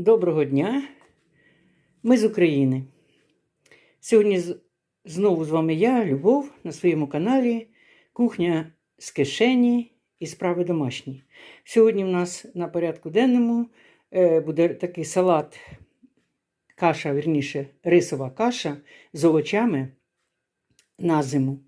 Доброго дня! Ми з України. Сьогодні знову з вами я, Любов, на своєму каналі Кухня з кишені і справи домашні. Сьогодні в нас на порядку денному е, буде такий салат, каша, вірніше, рисова каша з овочами на зиму.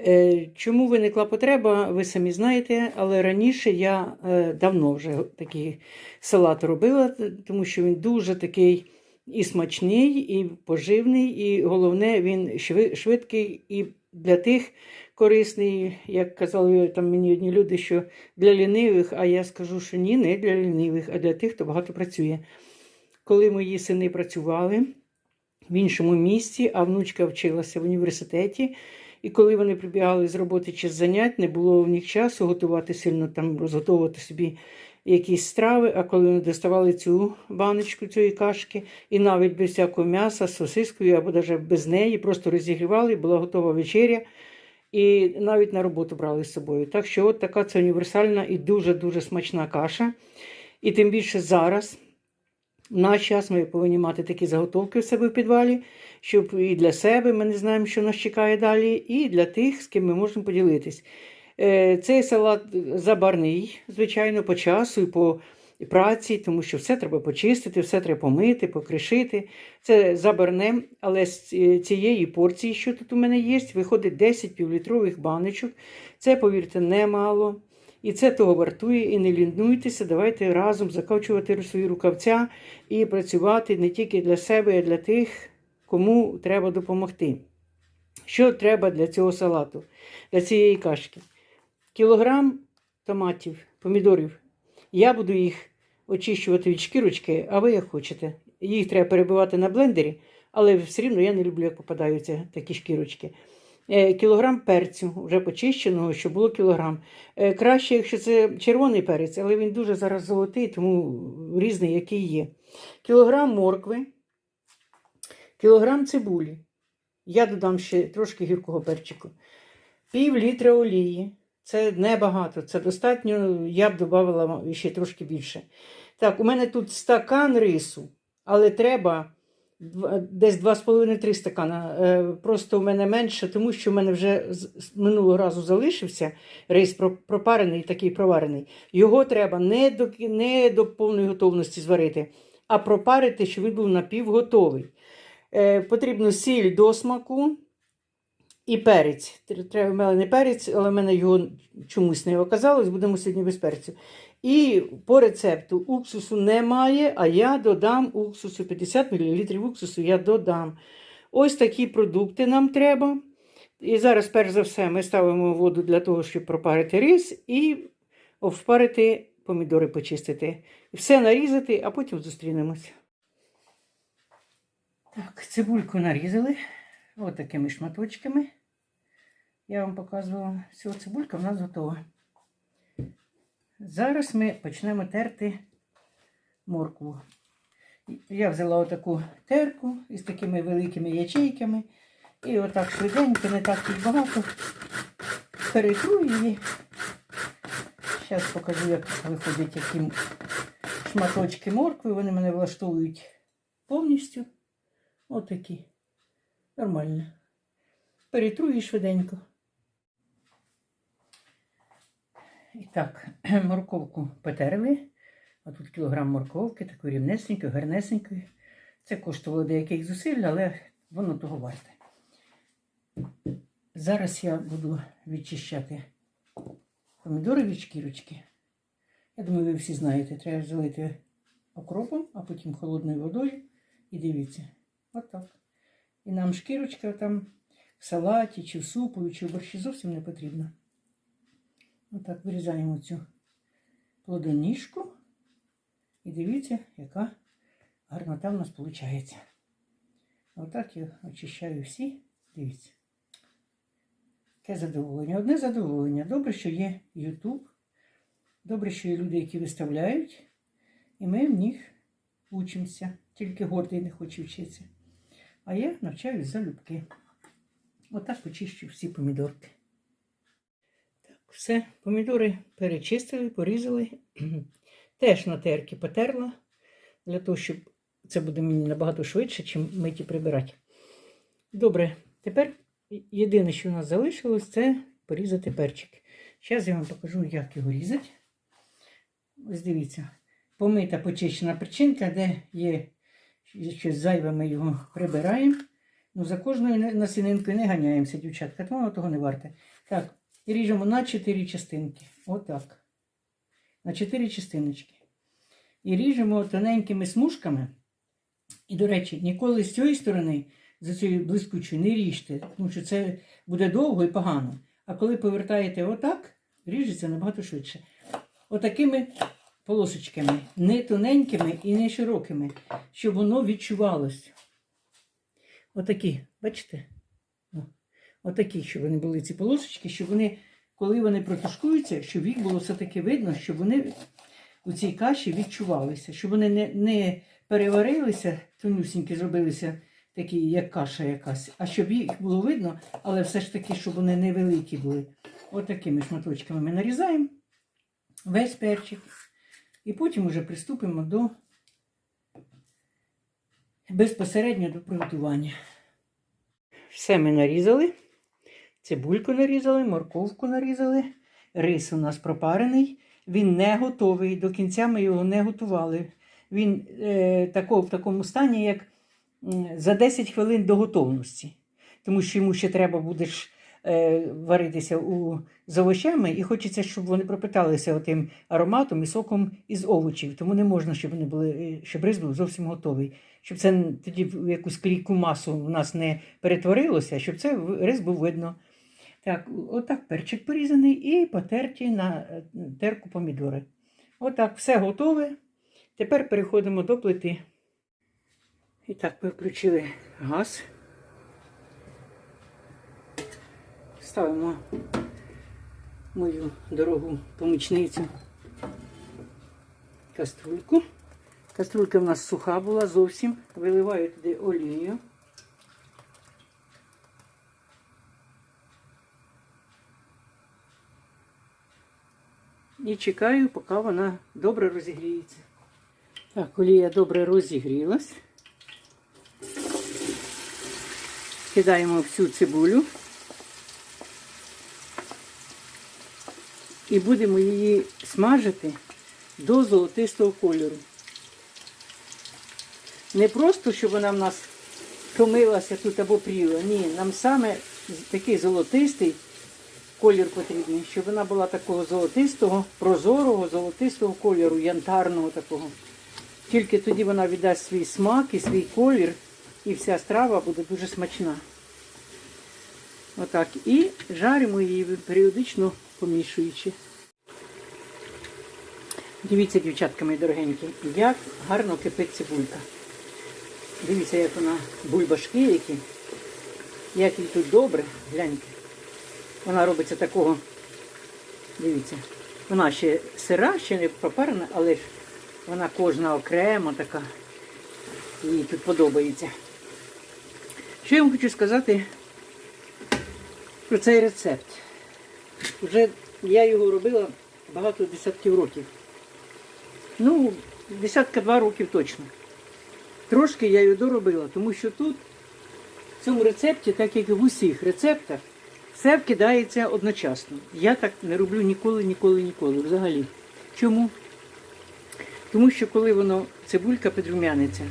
Е, Чому виникла потреба, ви самі знаєте, але раніше я е, давно вже такий салат робила, тому що він дуже такий і смачний, і поживний, і головне, він швидкий і для тих корисний, як казали там мені одні люди, що для лінивих, а я скажу, що ні, не для лінивих, а для тих, хто багато працює. Коли мої сини працювали в іншому місті, а внучка вчилася в університеті. І коли вони прибігали з роботи чи з занять, не було в них часу готувати сильно там, розготовувати собі якісь страви. А коли вони доставали цю баночку цієї кашки, і навіть без всякого м'яса, з сосискою або навіть без неї, просто розігрівали, була готова вечеря. І навіть на роботу брали з собою. Так що, от така це універсальна і дуже-дуже смачна каша. І тим більше зараз, в наш час, ми повинні мати такі заготовки в себе в підвалі, щоб і для себе ми не знаємо, що нас чекає далі, і для тих, з ким ми можемо поділитись. Е, Цей салат забарний, звичайно, по часу і по праці, тому що все треба почистити, все треба помити, покришити. Це забарне, але з цієї порції, що тут у мене є, виходить 10 півлітрових баночок. Це, повірте, немало. І це того вартує, і не лінуйтеся, давайте разом закачувати свої рукавця і працювати не тільки для себе, а й для тих, кому треба допомогти. Що треба для цього салату, для цієї кашки? Кілограм томатів, помідорів. Я буду їх очищувати від шкірочки, а ви як хочете. Їх треба перебивати на блендері, але все рівно я не люблю, як попадаються такі шкірочки. Е, Кілограм перцю, вже почищеного, щоб було кілограм. Е, Краще, якщо це червоний перець, але він дуже зараз золотий, тому різний, який є. Кілограм моркви, кілограм цибулі. Я додам ще трошки гіркого перчику. Пів літра олії. Це небагато, це достатньо, я б додавала ще трошки більше. Так, у мене тут стакан рису, але треба десь 2,5-3 стакана. Е, Просто у мене менше, тому що в мене вже з минулого разу залишився рейс пропарений, такий проварений. Його треба не до, не до повної готовності зварити, а пропарити, щоб він був напівготовий. Е, Потрібно сіль до смаку і перець. Тр- Треба мелений перець, але в мене його чомусь не оказалось, будемо сьогодні без перцю. І по рецепту уксусу немає, а я додам уксусу 50 мл уксусу я додам. Ось такі продукти нам треба. І зараз, перш за все, ми ставимо воду для того, щоб пропарити рис і впарити помідори почистити. Все нарізати, а потім зустрінемося. Так, цибульку нарізали ось такими шматочками. Я вам показувала всього цибулька в нас готова. Зараз ми почнемо терти моркву. Я взяла отаку терку із такими великими ячейками. І отак швиденько, не так і багато. Перетру її. Зараз покажу, як виходять які шматочки моркви. Вони мене влаштовують повністю. Отакі. Нормально. Перетру її швиденько. І так, морковку потерли. А тут кілограм морковки, такої рівнесенької, гарнесенької. Це коштувало деяких зусиль, але воно того варте. Зараз я буду відчищати помідори від шкірочки. Я думаю, ви всі знаєте, треба залити окропом, а потім холодною водою. І дивіться, отак. І нам шкірочка там в салаті, чи в супу, чи в борщі зовсім не потрібна. Отак вирізаємо цю плодоніжку. І дивіться, яка гарнота в нас виходить. Отак я очищаю всі. Дивіться. Яке задоволення. Одне задоволення. Добре, що є YouTube. Добре, що є люди, які виставляють. І ми в них учимося. Тільки гордий не хоче вчитися. А я навчаюсь залюбки. Отак почищу всі помідорки. Так, все, помідори перечистили, порізали. Теж на терки потерла. для того, щоб це буде мені набагато швидше, чим миті прибирати. Добре, тепер єдине, що у нас залишилось, це порізати перчик. Зараз я вам покажу, як його різати. Ось дивіться, помита почищена причинка, де є щось зайве, ми його прибираємо. Ну, за кожною насінинкою не ганяємося, дівчатка, тому воно того не варте. Так, і ріжемо на 4 частинки. Отак. На 4 частиночки. І ріжемо тоненькими смужками. І, до речі, ніколи з цієї сторони, з цієї блискучої, не ріжте, тому що це буде довго і погано. А коли повертаєте отак, ріжеться набагато швидше. Отакими полосочками, не тоненькими і не широкими, щоб воно відчувалось. Отакі, бачите? Отакі, щоб вони були ці полосочки, щоб вони, коли вони протушкуються, щоб їх було все-таки видно, щоб вони у цій каші відчувалися, щоб вони не, не переварилися, тонюсінькі зробилися такі, як каша якась, а щоб їх було видно, але все ж таки, щоб вони невеликі були. Отакими шматочками ми нарізаємо весь перчик. І потім вже приступимо до безпосередньо до приготування. Все ми нарізали. Цибульку нарізали, морковку нарізали. Рис у нас пропарений. Він не готовий. До кінця ми його не готували. Він е, тако, в такому стані, як за 10 хвилин до готовності. Тому що йому ще треба буде ж, варитися у, з овочами, і хочеться, щоб вони пропиталися тим ароматом і соком із овочів. Тому не можна, щоб вони були, е, щоб рис був зовсім готовий. Щоб це тоді в якусь клійку масу в нас не перетворилося, щоб це рис був видно. Так, отак перчик порізаний і потерті на е, терку помідори. Отак, все готове. Тепер переходимо до плити. І так, ми включили газ. Ставимо мою дорогу помічницю каструльку. Каструлька в нас суха була зовсім. Виливаю туди олію. І чекаю, поки вона добре розігріється. Так, олія добре розігрілась. Кидаємо всю цибулю. І будемо її смажити до золотистого кольору. Не просто, щоб вона в нас томилася тут або пріла. Ні, нам саме такий золотистий колір потрібний, щоб вона була такого золотистого, прозорого, золотистого кольору, янтарного такого. Тільки тоді вона віддасть свій смак і свій колір, і вся страва буде дуже смачна. Отак. І жаримо її періодично помішуючи. Дивіться, дівчатка мої дорогенькі, як гарно кипить цибулька. Дивіться, як вона бульбашки які. Як їй тут добре, гляньте. Вона робиться такого, дивіться, вона ще сира, ще не пропарена, але ж вона кожна окремо така. Їй тут подобається. Що я вам хочу сказати про цей рецепт? Вже я його робила багато десятків років. Ну, десятка два років точно. Трошки я його доробила, тому що тут, в цьому рецепті, так як і в усіх рецептах, все вкидається одночасно. Я так не роблю ніколи, ніколи, ніколи. Взагалі. Чому? Тому що коли воно, цибулька підрумяниться,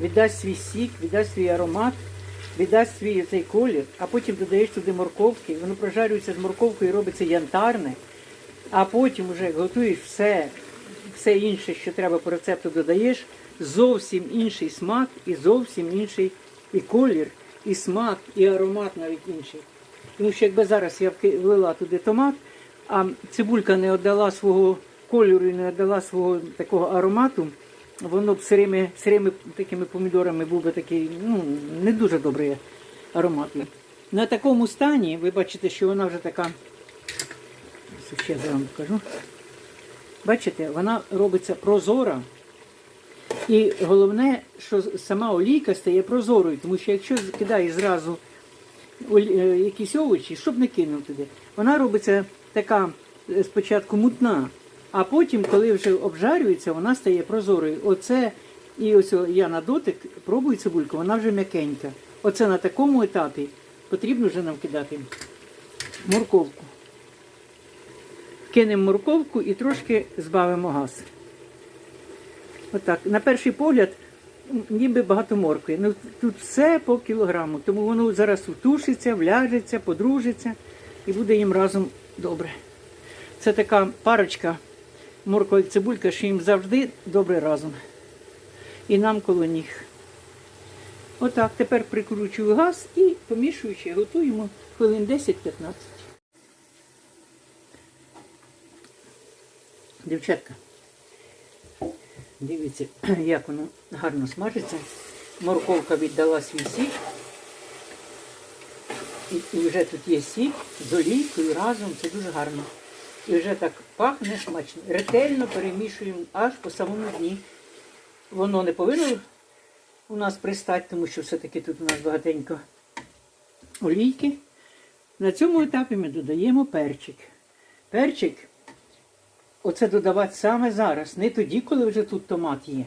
віддасть свій сік, віддасть свій аромат, віддасть свій цей колір, а потім додаєш туди морковки, воно прожарюється з морковкою і робиться янтарне, а потім вже готуєш все, все інше, що треба по рецепту додаєш, зовсім інший смак і зовсім інший і колір, і смак, і аромат навіть інший. Тому що якби зараз я влила туди томат, а цибулька не віддала свого кольору і не віддала свого такого аромату, воно б сирими, сирими такими помідорами був би такий, ну, не дуже добрий аромат. На такому стані ви бачите, що вона вже така. Ще я вам покажу. Бачите, вона робиться прозора. І головне, що сама олійка стає прозорою, тому що якщо кидаєш зразу е, якісь овочі, щоб не кинув туди, вона робиться така е, спочатку мутна, а потім, коли вже обжарюється, вона стає прозорою. Оце І ось я на дотик пробую цибульку, вона вже м'якенька. Оце на такому етапі потрібно вже нам кидати морковку. Кинемо морковку і трошки збавимо газ. Отак. На перший погляд, ніби багато моркви. Ну, тут все по кілограму, тому воно зараз втушиться, вляжеться, подружиться і буде їм разом добре. Це така парочка морква і цибулька, що їм завжди добре разом. І нам коло ніг. Отак, тепер прикручую газ і помішуючи, готуємо хвилин 10-15. Дівчатка, дивіться, як воно гарно смажиться. Морковка віддала свій сік. І вже тут є сік з олійкою разом, це дуже гарно. І вже так пахне смачно. Ретельно перемішуємо аж по самому дні. Воно не повинно у нас пристати, тому що все-таки тут у нас багатенько олійки. На цьому етапі ми додаємо перчик. Перчик оце додавати саме зараз, не тоді, коли вже тут томат є.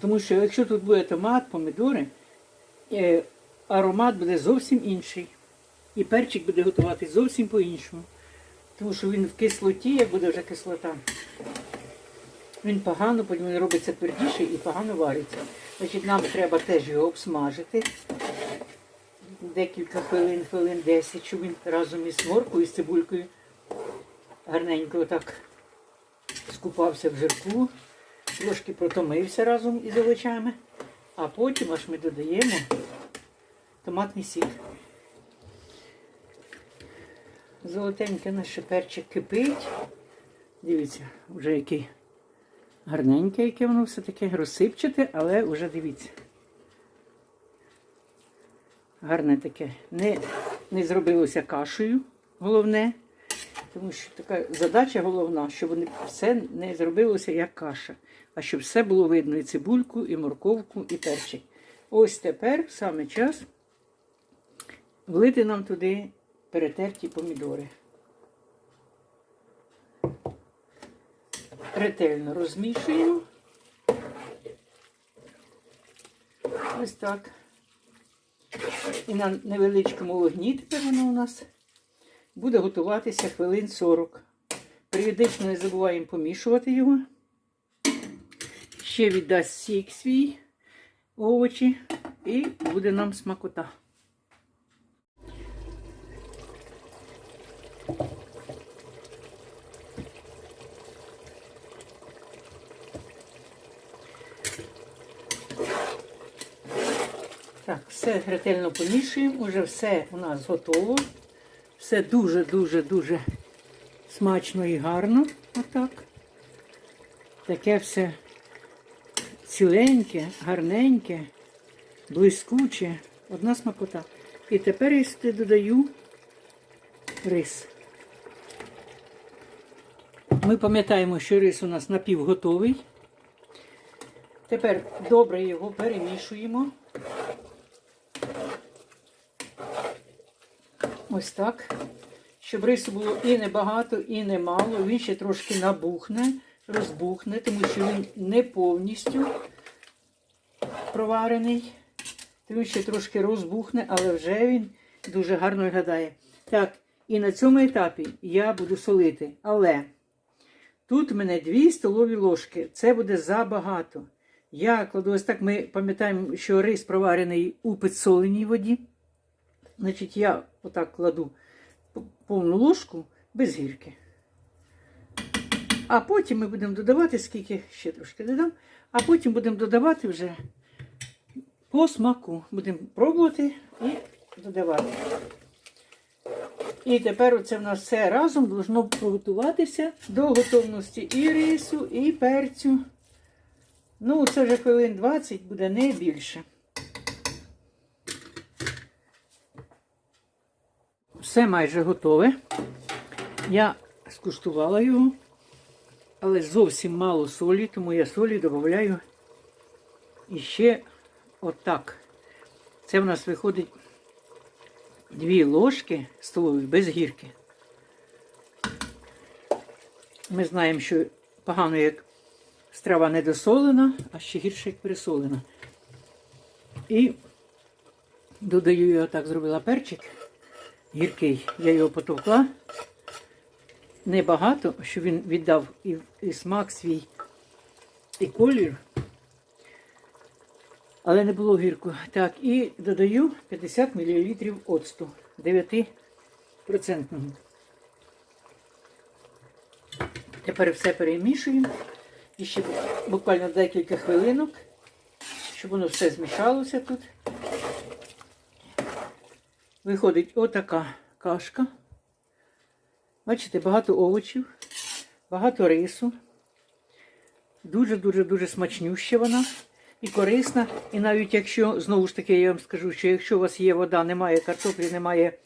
Тому що якщо тут буде томат, помідори, е, аромат буде зовсім інший. І перчик буде готувати зовсім по-іншому. Тому що він в кислоті, як буде вже кислота. Він погано, потім він робиться твердіший і погано вариться. Значить, нам треба теж його обсмажити. Декілька хвилин, хвилин 10, щоб він разом із моркою, з цибулькою гарненько отак скупався в жирку, трошки протомився разом із овочами, а потім аж ми додаємо томатний сік. Золотенький наш перчик кипить. Дивіться, вже який гарненьке, яке воно все таке розсипчате, але вже дивіться. Гарне таке. Не, не зробилося кашею, головне. Тому що така задача головна, щоб все не зробилося як каша, а щоб все було видно і цибульку, і морковку, і перчик. Ось тепер саме час влити нам туди перетерті помідори. Ретельно розмішуємо. Ось так. І на невеличкому вогні тепер воно у нас буде готуватися хвилин 40. Періодично не забуваємо помішувати його. Ще віддасть сік свій овочі і буде нам смакота. Так, все ретельно помішуємо, уже все у нас готово. Все дуже-дуже-дуже смачно і гарно. Отак. Таке все ціленьке, гарненьке, блискуче. Одна смакота. І тепер я сюди додаю рис. Ми пам'ятаємо, що рис у нас напівготовий. Тепер добре його перемішуємо. Ось так. Щоб рису було і небагато, і не мало. Він ще трошки набухне, розбухне, тому що він не повністю проварений. То він ще трошки розбухне, але вже він дуже гарно виглядає. Так, і на цьому етапі я буду солити. Але тут в мене 2 столові ложки. Це буде забагато. Я кладу ось так, ми пам'ятаємо, що рис проварений у підсоленій воді. Значить, я отак кладу повну ложку без гірки. А потім ми будемо додавати, скільки ще трошки додам, а потім будемо додавати вже по смаку. Будемо пробувати і додавати. І тепер оце в нас все разом должно приготуватися до готовності і рису, і перцю. Ну, це вже хвилин 20 буде не більше. Все майже готове. Я скуштувала його, але зовсім мало солі, тому я солі додаю іще отак. Це в нас виходить дві ложки столові без гірки. Ми знаємо, що погано, як страва недосолена, а ще гірше як пересолена. І додаю я так зробила перчик гіркий. Я його потовкла. Небагато, щоб він віддав і, і смак свій, і колір. Але не було гірко. Так, і додаю 50 мл оцту 9%. Тепер все перемішуємо. І ще буквально декілька хвилинок, щоб воно все змішалося тут. Виходить отака кашка. Бачите, багато овочів, багато рису. Дуже-дуже-дуже смачнюща вона і корисна. І навіть якщо, знову ж таки, я вам скажу, що якщо у вас є вода, немає картоплі, немає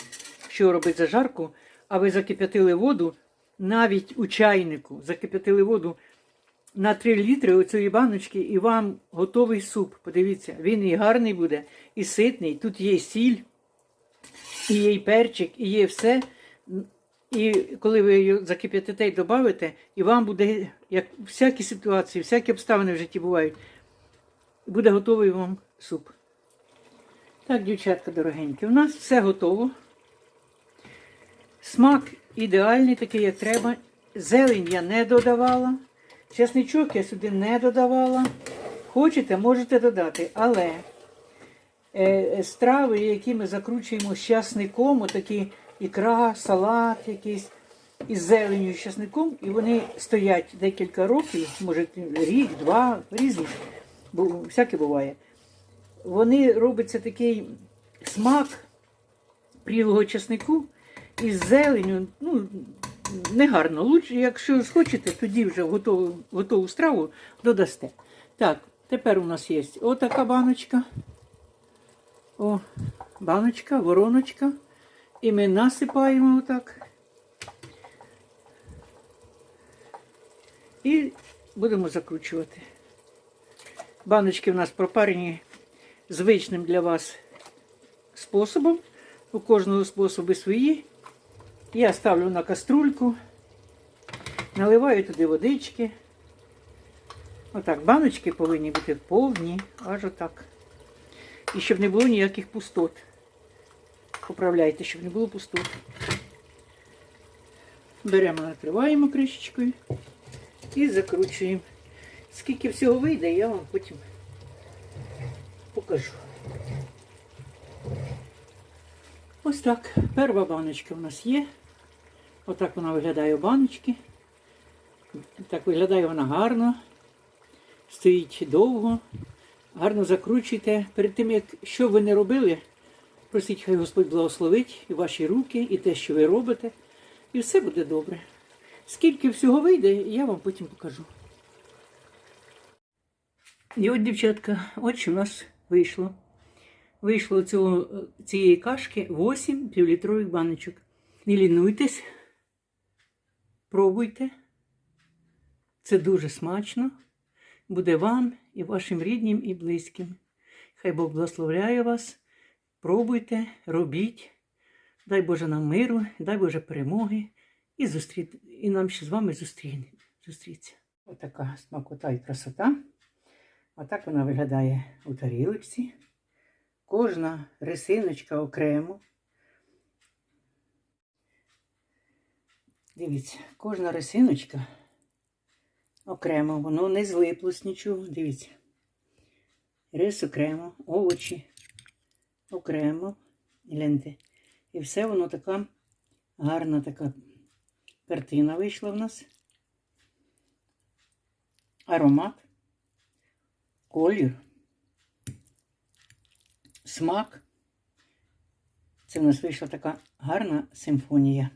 що робити зажарку, а ви закип'ятили воду, навіть у чайнику закип'ятили воду на 3 літри оцієї баночки, і вам готовий суп. Подивіться, він і гарний буде, і ситний. Тут є сіль, і і перчик, і є все. І коли ви її закип'ятите і додавите, і вам буде, як всякі ситуації, всякі обставини в житті бувають, буде готовий вам суп. Так, дівчатка дорогенькі, у нас все готово. Смак ідеальний, такий, як треба. Зелень я не додавала. Чесничок я сюди не додавала. Хочете, можете додати. Але страви, які ми закручуємо з часником, отакі ікра, салат якийсь із зеленю, з часником, і вони стоять декілька років, може рік, два, різні, бо всяке буває. Вони робиться такий смак прілого часнику із зеленю, ну, негарно. Лучше, якщо схочете, тоді вже готову, готову страву додасте. Так, тепер у нас є отака баночка. О, баночка, вороночка. І ми насипаємо отак. І будемо закручувати. Баночки у нас пропарені звичним для вас способом. У кожного способи свої. Я ставлю на каструльку, наливаю туди водички. Отак, баночки повинні бути повні, аж отак. І щоб не було ніяких пустот. Поправляйте, щоб не було пустот. Беремо, накриваємо кришечкою і закручуємо. Скільки всього вийде, я вам потім покажу. Ось так. Перша баночка у нас є. Отак вона виглядає у баночки. Так виглядає вона гарно. Стоїть довго. Гарно закручуйте. Перед тим, як що ви не робили, просіть, хай Господь благословить і ваші руки, і те, що ви робите. І все буде добре. Скільки всього вийде, я вам потім покажу. І от, дівчатка, от що в нас вийшло. Вийшло цього, цієї кашки 8 півлітрових баночок. Не лінуйтесь, пробуйте. Це дуже смачно. Буде вам і вашим рідним і близьким. Хай Бог благословляє вас. Пробуйте, робіть. Дай Боже нам миру, дай Боже перемоги і зустріт... і нам ще з вами зустріне... зустріться. Отака смакота і красота. Отак вона виглядає у тарілочці. Кожна рисиночка окремо. Дивіться, кожна рисиночка окремо, воно не злиплось нічого. Дивіться. Рис окремо, овочі окремо. Гляньте. І все воно така гарна така картина вийшла в нас. Аромат, колір смак. Це в нас вийшла така гарна симфонія.